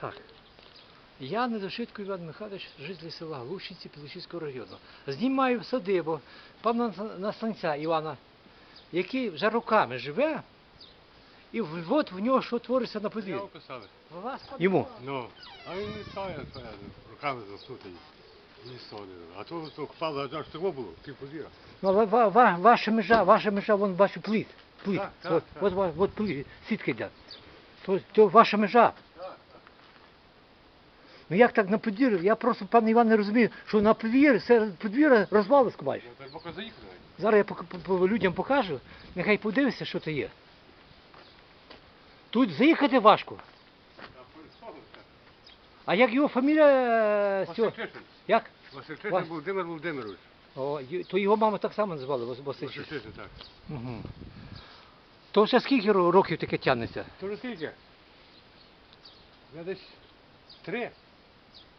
Так. Я Недошитко Іван Михайлович, житель села Глушинці Пілочиського району. Знімаю садибу пана настанця Івана, який вже роками живе, і в- от в нього що твориться на подвір'ї. Його писали. У вас пан Йому. Ну, а він не стає руками заснутий. Ні сони. А то, то впало, аж того було, пів подвір'я. Ну, але ва- ва- ваша межа, ваша межа, вон бачу пліт. Пліт. Так, так, от, так. от, ва- от пліт, сітки йде. То, то ваша межа. Ну як так на подвір'ї? Я просто, пане Іван, не розумію, що на подвір'ї, серед подвір'я розвалисько майже. Ну, поки заїхали. Зараз я пок- по- по- людям покажу, нехай подивиться, що це є. Тут заїхати важко. А як його фамілія? е, цього? Як? Васильчишин Вас- Володимир Володимирович. О, й- то його маму так само назвали Вас- Васильчик. Васильчишин, так. Угу. То вже скільки ро- років таке тягнеться? То вже скільки? Я десь три.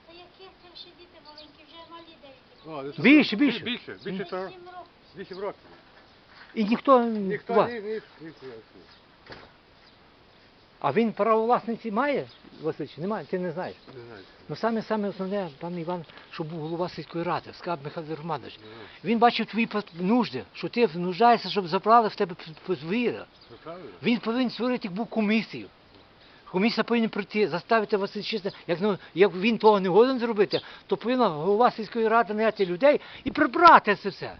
Та які це ще діти маленькі, вже малі деякі. О, десь- Більше, більше. Більше, більше Вже то сім років. І ніхто, Ніхто Ва- ні, ні, ні, ні, ні. А він право власниці має, Васильович? Немає, ти не знаєш. Не знаю. Ну саме саме основне, пан Іван, щоб був голова сільської ради, Скаб Михайло Романович. Він бачив твої пот- нужди, що ти нуждаєшся, щоб забрали в тебе п- правильно? Він повинен створити як був комісію. Комісія повинна прийти, заставити вас чесно, як, ну, як він того не годен зробити, то повинна голова сільської ради наняти людей і прибрати це все.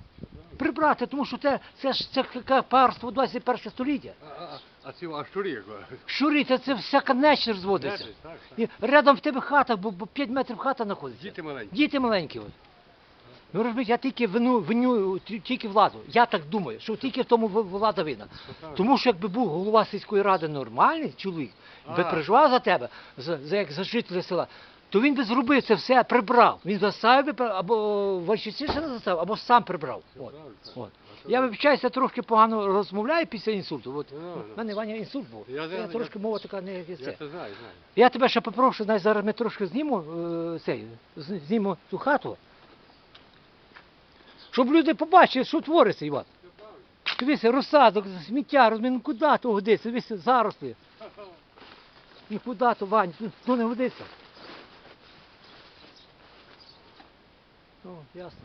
Прибрати, тому що це, це ж це парство 21 століття. А, а, а ці а щурі? Щурі, це, це. Десять, так, так. І рядом в тебе хата, бо, бо 5 метрів хата знаходиться. Діти маленькі. Діти маленькі. Ну розумієте, я тільки вину, виню ті- тільки владу. Я так думаю, що тільки в тому влада винна. Тому що якби був голова сільської ради нормальний чоловік, би переживав за тебе, за, за як за жителя села, то він би зробив це все, прибрав. Він заставив би або Вальчицишина заставив, або сам прибрав. От. От. Я вибачаюся, трохи погано розмовляю після інсульту. От. Ну, У ну. мене Ваня інсульт був. Я Я, трошки мова така не Я це. це знаю, знаю. Я тебе ще попрошу, навіть зараз ми трошки знімемо е, цей, з- знімемо цю хату. Щоб люди побачили, що твориться, Іван. Дивися, розсадок, сміття, розмін, ну куди то годиться, дивися, зарослі. Ну куди то, Вань, ну, ну не годиться. О, ясно.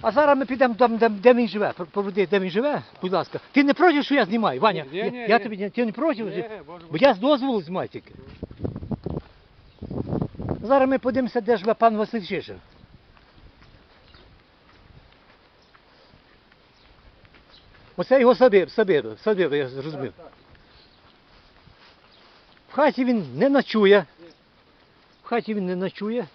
А зараз ми підемо там, де, де він живе, Пр- проведи, де він живе, будь ласка. Ти не проти, що я знімаю, Ваня? Ні, я, ні, я ні. тобі не- ти не проти? Ні, боже, Бо я з дозволу знімаю тільки. Зараз ми подивимося, де живе пан Василь Чишин. Оце його садиб, садиба, садиба, я зрозумів. В хаті він не ночує. В хаті він не ночує.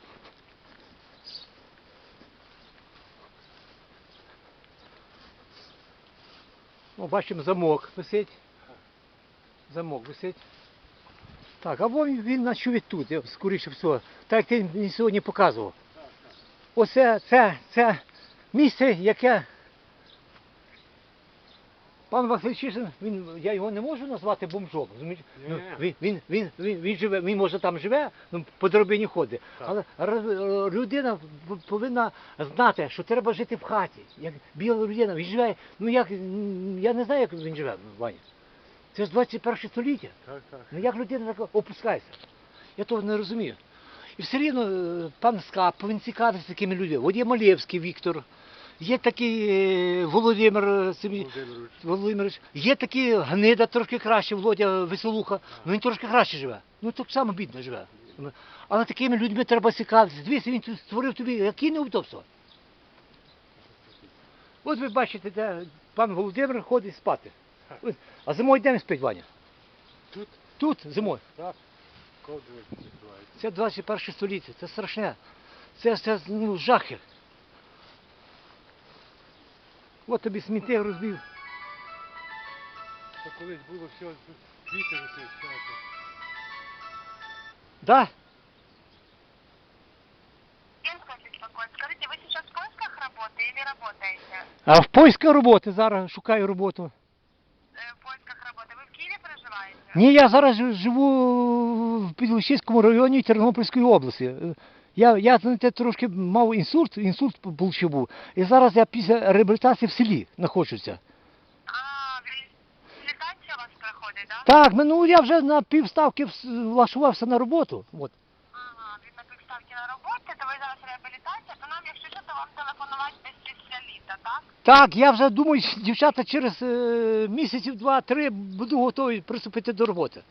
О, бачимо, замок висить. Замок висить. Так, або він, він ночує тут, я- скоріше всього. Так як ти мені сьогодні показував. Оце це, це місце, яке. Пан Васильчишин, він, я його не можу назвати бомжом. розумієте? Ну, Ні. він, він, він, він, він, живе, він може там живе, ну, по дробині ходить. Так. Але е, людина повинна знати, що треба жити в хаті. Як біла людина, він живе. Ну як, м, я не знаю, як він живе, Ваня. Це ж 21 століття. Так, так. Ну як людина так опускається? Я того не розумію. І все рівно е, пан Скап повинен цікавитися такими людьми. От є Малєвський Віктор, є такий е, Володимир собі- Володимирович. Володимирович, є такий гнида трошки краще, Володя Веселуха, ну він трошки краще живе. Ну так само бідно живе. Але такими людьми треба цікавитися. Дивіться, він створив тобі які неудобства. От ви бачите, де пан Володимир ходить спати. А зимою де він спить, Ваня? Тут? Тут, зимою. Так. Це 21 століття, це страшне. Це, це ну, жахи. От тобі сміття розбив. Це колись було все, квіти висить, все. це. Да? Скажите, спокойно. Скажите, вы сейчас в поисках работы или работаете? А в польська роботи зараз шукаю роботу. Э, в поисках работы. Вы в Киеве проживаете? Ні, я зараз жи- живу в Підлучиському районі Тернопільської області. Я, я знаєте, трошки мав інсульт, інсульт був був. І зараз я після реабілітації в селі знаходжуся. А, реабилитация у вас проходит, да? Так, ну я вже на півставки вс- влаштувався на роботу. От. Ага, ви на півставки на роботі, то ви зараз реабілітація, то нам, якщо що, то вам телефонувати десь після літа, так? Так, я вже думаю, дівчата через е, місяців два-три буду готовий приступити до роботи.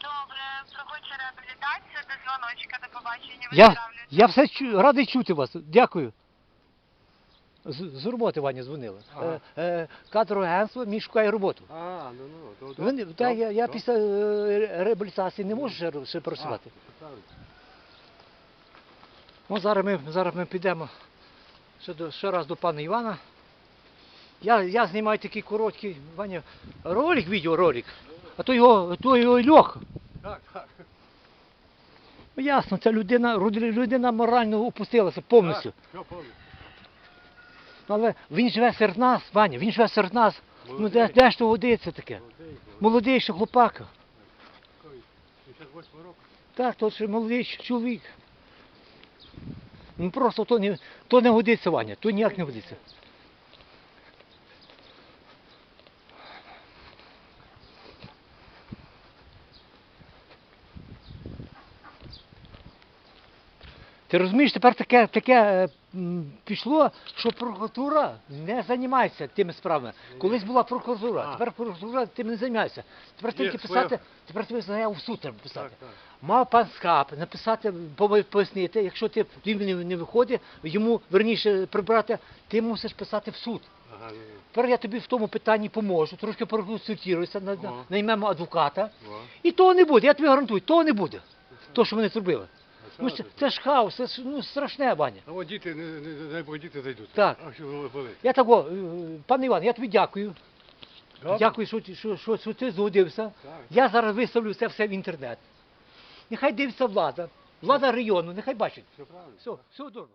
Добре, проходьте реабілітацію, до дзвоночка, до побачення, Я. я все чу, радий чути вас. Дякую. З, з роботи Ваня дзвонила. Ага. Е, е, кадрове агентство мені шукає роботу. А, ну ну, то Вони, та, я, я після е, реабілітації не можу ще, ще працювати. Ну, зараз ми, зараз ми підемо ще, до, ще раз до пана Івана. Я, я знімаю такий короткий Ваня, ролик, відеоролик, а то його, то його льох. Так, так. Ну, ясно, ця людина, людина морально опустилася повністю. Так, Але він живе серед нас, Ваня, він живе серед нас. Ну де, де ж то годиться таке? Молодий, ще хлопак. молодий. 68 року. Так, то ще молодий чоловік. Ну просто то не, то не годиться, Ваня, то ніяк не годиться. Ти розумієш, тепер таке, таке е, пішло, що прокуратура не займається тими справами. Колись була прокуратура, А. тепер прокуратура тим не займається. Тепер тільки писати, тепер тобі заяву в суд треба писати. Так, так. Мав пан Скап написати, пояснити, якщо ти він не, виходить, йому верніше прибрати, ти мусиш писати в суд. Ага. Тепер я тобі в тому питанні поможу, трошки проконсультуюся, наймемо адвоката. Во. І того не буде, я тобі гарантую, того не буде. То, що вони зробили. Ну, це, це ж хаос, це ж ну, страшне, Ваня. А от діти, не, не, не дай Бог, діти зайдуть. Так. А що болить? Я того, е, пане Іван, я тобі дякую. Добре? Дякую, що, ти- що, що, що ти згодився. Так. Я зараз виставлю це все в інтернет. Нехай дивиться влада, влада району, нехай бачить. Все правильно. Все, все добре.